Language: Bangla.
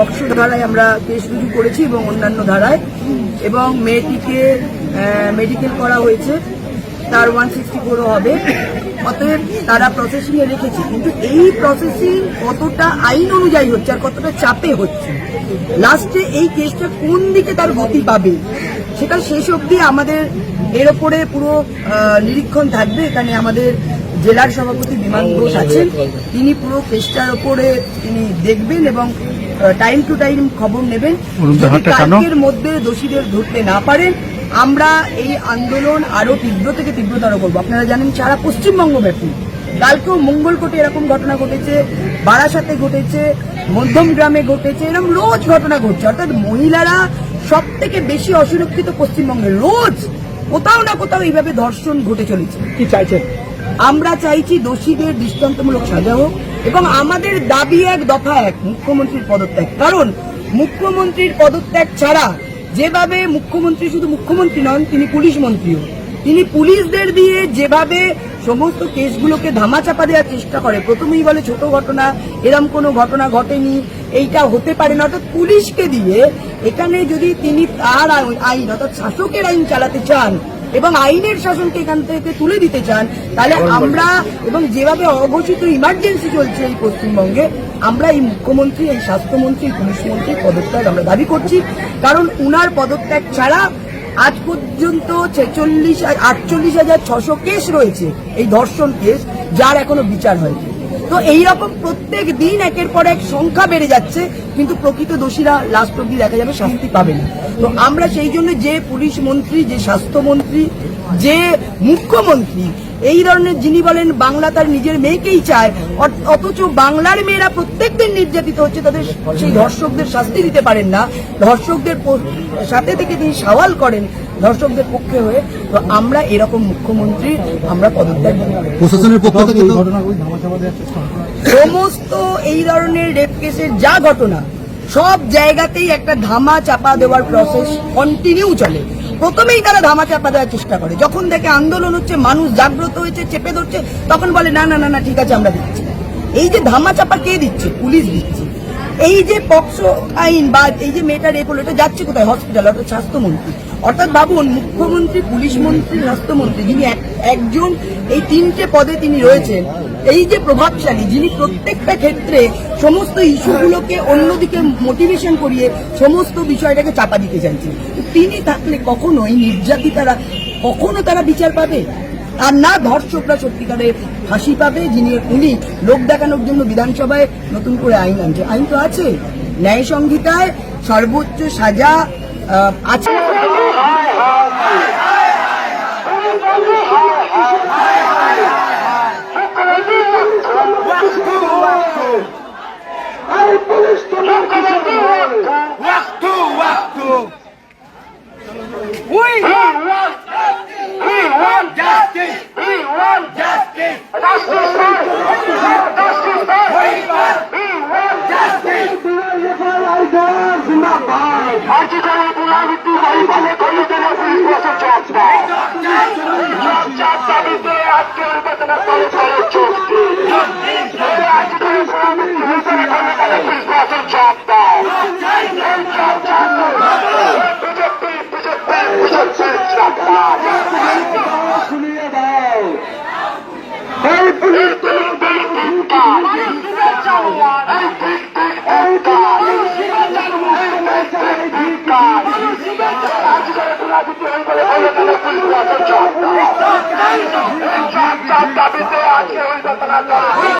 পক্সো ধারায় আমরা কেস রুজু করেছি এবং অন্যান্য ধারায়। এবং মেয়েটিকে মেডিকেল করা হয়েছে। তার ওয়ান সিক্সটি ফোরও হবে। অতএব তারা প্রসেসিংয়ে রেখেছে। কিন্তু এই প্রসেসিং কতটা আইন অনুযায়ী হচ্ছে আর কতটা চাপে হচ্ছে? লাস্টে এই কেসটা কোন দিকে তার গতি পাবে? সেটা শেষ অবধি আমাদের এর ওপরে পুরো নিরীক্ষণ থাকবে। এখানে আমাদের জেলার সভাপতি বিমান ঘোষ আছেন। তিনি পুরো কেসটার ওপরে তিনি দেখবেন এবং টাইম টু টাইম খবর নেবেন? কালকের মধ্যে দোষীদের ধরতে না পারেন আমরা এই আন্দোলন আরও তীব্র থেকে তীব্রতর করব। আপনারা জানেন সারা পশ্চিমবঙ্গ ব্যাপী। কালকেও মঙ্গলকোটে এরকম ঘটনা ঘটেছে বারাসাতে ঘটেছে মধ্যম গ্রামে ঘটেছে এরকম রোজ ঘটনা ঘটছে। অর্থাৎ মহিলারা সব থেকে বেশি অসুরক্ষিত পশ্চিমবঙ্গে। রোজ কোথাও না কোথাও এইভাবে ধর্ষণ ঘটে চলেছে। কি চাইছেন? আমরা চাইছি দোষীদের দৃষ্টান্তমূলক সাজা হোক এবং আমাদের দাবি এক দফা এক, মুখ্যমন্ত্রীর পদত্যাগ। কারণ মুখ্যমন্ত্রীর পদত্যাগ ছাড়া যেভাবে মুখ্যমন্ত্রী শুধু মুখ্যমন্ত্রী নন, তিনি পুলিশ মন্ত্রীও। তিনি পুলিশদের দিয়ে যেভাবে সমস্ত কেসগুলোকে ধামাচাপা দেওয়ার চেষ্টা করে, প্রথমেই বলে ছোট ঘটনা, এরম কোনো ঘটনা ঘটেনি, এইটা হতে পারে না। অর্থাৎ পুলিশকে দিয়ে এখানে যদি তিনি তার আইন- অর্থাৎ শাসকের আইন চালাতে চান এবং আইনের শাসনকে এখান থেকে তুলে দিতে চান তাহলে আমরা এবং যেভাবে অঘোষিত ইমার্জেন্সি চলছে এই পশ্চিমবঙ্গে আমরা এই মুখ্যমন্ত্রী এই স্বাস্থ্যমন্ত্রী পুলিশ মন্ত্রী পদত্যাগ আমরা দাবি করছি। কারণ উনার পদত্যাগ ছাড়া আজ পর্যন্ত ছেচল্লিশ আটচল্লিশ হাজার ছশো কেস রয়েছে এই ধর্ষণ কেস যার এখনও বিচার হয়নি। তো এই রকম প্রত্যেক দিন একের পর এক সংখ্যা বেড়ে যাচ্ছে, কিন্তু প্রকৃত দোষীরা লাস্ট অব্দি দেখা যাবে শাস্তি পাবে না। তো আমরা সেই জন্য যে পুলিশ মন্ত্রী, যে স্বাস্থ্যমন্ত্রী যে মুখ্যমন্ত্রী এই ধরনের যিনি বলেন বাংলা তার নিজের মেয়েকেই চায় অথচ বাংলার মেয়েরা প্রত্যেকদিন নির্যাতিত হচ্ছে তাদের সেই ধর্ষকদের শাস্তি দিতে পারেন না। ধর্ষকদের সাথে থেকে তিনি সওয়াল করেন ধর্ষকদের পক্ষে হয়ে। তো আমরা এরকম মুখ্যমন্ত্রী আমরা পদত্যাগ প্রশাসনের পক্ষ থেকে সমস্ত এই ধরনের রেপ কেসের যা ঘটনা সব জায়গাতেই একটা ধামা চাপা দেওয়ার প্রসেস কন্টিনিউ চলে। প্রথমেই তারা ধামা চাপা দেওয়ার চেষ্টা করে। যখন দেখে আন্দোলন হচ্ছে, মানুষ জাগ্রত হয়েছে, চেপে ধরছে, তখন বলে, না না না না, ঠিক আছে, আমরা দিচ্ছি এই যে ধামা চাপা কে দিচ্ছে? পুলিশ দিচ্ছে। এই যে পক্সো আইন বা এই যে মেয়েটা রেপ হলো, এটা যাচ্ছে কোথায়? হসপিটাল, অর্থাৎ স্বাস্থ্যমন্ত্রী। অর্থাৎ ভাবুন মুখ্যমন্ত্রী, পুলিশ মন্ত্রী, স্বাস্থ্যমন্ত্রী, যিনি এক- একজন, এই তিনটে পদে তিনি রয়েছেন। এই যে প্রভাবশালী যিনি প্রত্যেকটা ক্ষেত্রে সমস্ত ইস্যুগুলোকে অন্যদিকে মোটিভেশন করিয়ে সমস্ত বিষয়টাকে চাপা দিতে চাইছেন তিনি থাকলে কখনো কখনোই নির্যাতিতারা কখনো তারা বিচার পাবে আর না ধর্ষকরা সত্যিকারের ফাঁসি পাবে যিনি উনি লোক দেখানোর জন্য বিধানসভায় নতুন করে আইন আনছে আইন তো আছে ন্যায় সংহিতায় সর্বোচ্চ সাজা আছে বছর জব দেয় এই জব চাপ বিজেপি বিজেপি বিজেপি এই পুলিশ এই ধিক্কার এই পুলিশ জব দেয় এই জব চাপ দাবিতে আজকে উদ্বোধন করে